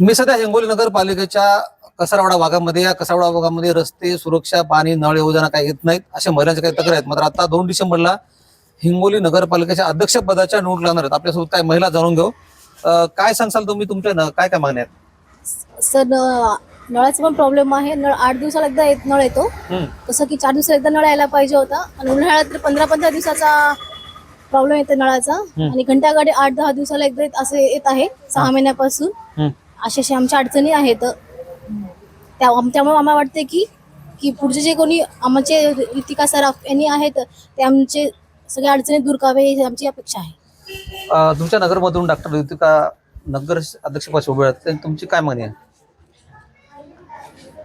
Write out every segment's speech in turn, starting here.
मी सध्या हिंगोली नगरपालिकेच्या कसारवाडा भागामध्ये या कसारवाडा भागामध्ये रस्ते सुरक्षा पाणी नळ योजना काही येत नाहीत. अशा महिलांच्या काही तक्रार आहेत. मात्र आता दोन डिसेंबरला हिंगोली नगरपालिकेच्या अध्यक्षपदाच्या निवडणूक लागणार आहेत. आपल्यासोबत काय महिला जाणून घेऊ. अं, काय सांगसाल तुम्ही तुमच्या न- काय काय मागण्या आहेत? सर न- नळाचा पण प्रॉब्लेम आहे. नळ आठ दिवसाला एकदा येत नळ येतो. हम्म. कसं की चार दिवसाला एकदा नळ यायला पाहिजे होता. आणि उन्हाळ्यात तर पंधरा पंधरा दिवसाचा प्रॉब्लेम येतो नळाचा. आणि घंटागाडी आठ दहा दिवसाला एकदा येत- असे येत आहे सहा महिन्यापासून. हम्म. अशा अशा आमच्या अडचणी आहेत. त्या त्यामुळे आम्हाला वाटते की की पुढचे जे कोणी आमचे रितिका सराफ यांनी आहेत ते आमचे सगळ्या अडचणी दूर करावे ही आमची अपेक्षा आहे. अं, तुमच्या नगरमधून डॉक्टर युतिका नगर अध्यक्षपद उभे आहेत तर तुमची काय मागणी आहे?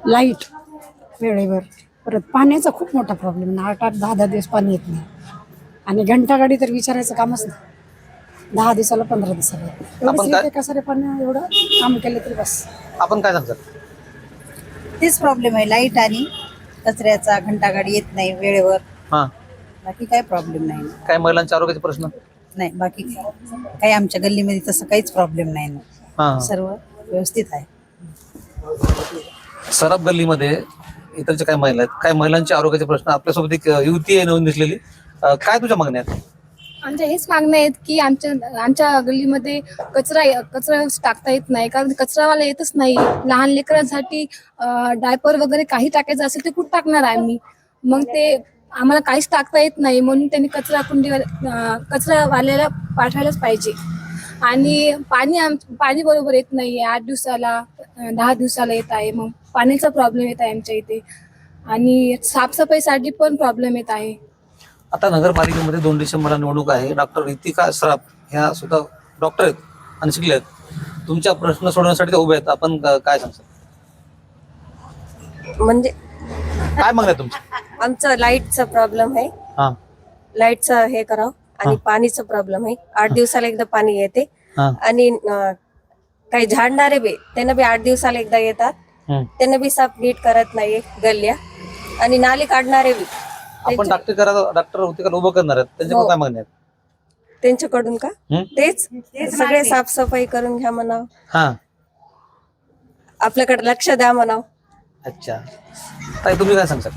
लाइट वेळेवर परत पाण्याचा खूप मोठा प्रॉब्लेम आहे. आठ आठ दहा दहा दिवस पाणी येत नाही. आणि घंटागाडी तर विचारायचं कामच नाही. दहा दिवसाला पंधरा दिवसाला. आपण एवढंच काय- येते कसं रे पण एवढं काम केलं तरी बस. आपण काय सांगता तेच प्रॉब्लेम आहे लाइट आणि कचऱ्याचा घंटागाडी येत नाही वेळेवर. हा. बाकी काय प्रॉब्लेम नाही. काय महिलांच्या आरोग्याचे प्रश्न? नाही बाकी काय काही आमच्या गल्लीमध्ये तसं काहीच प्रॉब्लेम नाही. ना. हा. सर्व व्यवस्थित आहे. सराफ गल्लीमध्ये इतरच्या काय महिला आहेत? काय महिलांचे आरोग्याचे प्रश्न? आपल्यासोबत एक युवती आहे नवीन दिसलेली. अं, काय तुझ्या मागण्या आहेत? आमच्या हेच मागण्या आहेत की आमच्या आमच्या गल्लीमध्ये कचरा कचरा टाकता येत नाही. कारण कचरावाला येतच नाही. लहान लेकरांसाठी डायपर वगैरे काही टाकायचं असेल ते कुठं टाकणार आहे आम्ही? मग ते आम्हाला काहीच टाकता येत नाही. म्हणून त्यांनी कचरा कुंडी कचरावाल्याला पाठवायलाच पाहिजे. आणि पाणी आम पाणी बरोबर येत नाही आठ दिवसाला दहा दिवसाला येत आहे. मग पाण्याचा प्रॉब्लेम येत आहे आमच्या इथे. आणि साफसफाईसाठी पण प्रॉब्लेम येत आहे. आता नगरपालिकेमध्ये दोन डिसेंबरला निवडणूक आहे. डॉक्टर रितिका सराफ ह्या सुद्धा डॉक्टर आहेत आणि शिकले आहेत. तुमच्या प्रश्न सोडवण्यासाठी ते उभे आहेत. आपण काय सांगता म्हणजे काय मागण्या तुमच्या आमचं लाईटचा प्रॉब्लेम आहे. हा. लाईटचं हे करावं आणि पाणीचा प्रॉब्लेम आहे. आठ दिवसाला एकदा पाणी येते. आणि काही झाडणारे बी त्यांना बी आठ दिवसाला एकदा येतात. त्यांना बी साफ नीट करत नाही गल्ल्या. आणि नाली काढणारे बी. आपण डॉक्टर करा डॉक्टर होते उभं करणार आहेत. त्यांच्याकडे हो. काय मागण्या आहेत. त्यांच्याकडून का? हम्म? तेच? सगळे साफसफाई करून घ्या म्हणावं. हा. आपल्याकडे लक्ष द्या म्हणावं. अच्छा. ताई तुम्ही काय सांगता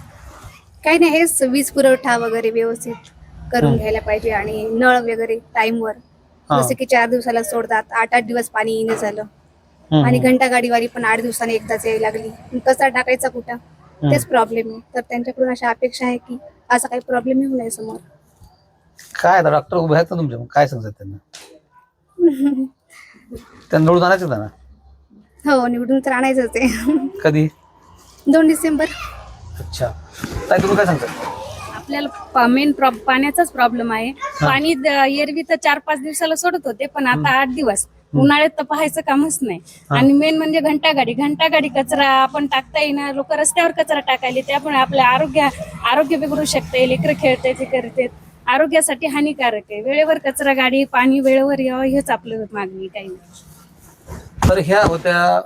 काही नाही हेच वीज पुरवठा वगैरे व्यवस्थित करून घ्यायला पाहिजे आणि नळ वगैरे टाइमवर हा. जसं की चार दिवसाला सोडतात आठ आठ दिवस पाणी येणे झालं. आणि घंटा गाडीवारी पण आठ दिवसांनी एकदाच यायला लागली. कसा टाकायचा कुठं? तेच प्रॉब्लेम आहे. तर त्यांच्याकडून अशा अपेक्षा आहे की असा काही प्रॉब्लेम येऊ नये समोर. काय आता डॉक्टर उभे आहेत ना तुमच्या मग काय सांगतात त्यांना? त्यांना निवडून आणायचं त्यांना हो निवडून तर आणायचंच आहे कधी? दोन डिसेंबर. अच्छा. ताई तुम्ही काय सांगता? आपल्याला मेन पाण्याचाच प्रॉब्लेम आहे. पाणी द- एरवी तर चार पाच दिवसाला सोडत होते पण आता आठ दिवस. उन्हाळ्यात तर पाहायचं कामच नाही. आणि मेन म्हणजे घंटागाडी घंटागाडी कचरा आपण टाकता येणार लोक रस्त्यावर कचरा टाकायले त्यामुळे आपल्या आरोग्य आरोग्य बिघडू शकते. लेकरं खेळते ते करते. आरोग्यासाठी हानिकारक आहे. वेळेवर कचरा गाडी पाणी वेळेवर यावं हेच आपलं मागणी काही तर ह्या होत्या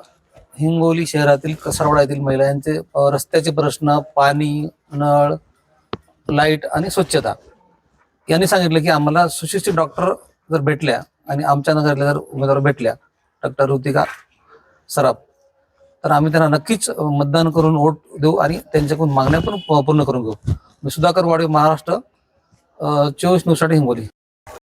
हिंगोली शहरातील कसरवाडा येथील महिला. यांचे अ, रस्त्याचे प्रश्न पाणी नळ लाइट आणि स्वच्छता. यांनी सांगितलं की आम्हाला सुशिक्षित डॉक्टर जर भेटल्या आणि आमच्या नगरातल्या जर उमेदवार भेटल्या डॉक्टर ऋतिका सराफ तर आम्ही त्यांना नक्कीच मतदान करून वोट देऊ आणि त्यांच्याकडून मागण्या पण पूर्ण करून घेऊ. मी सुधाकर वाडे महाराष्ट्र चोवीस न्यूजसाठी हिंगोली.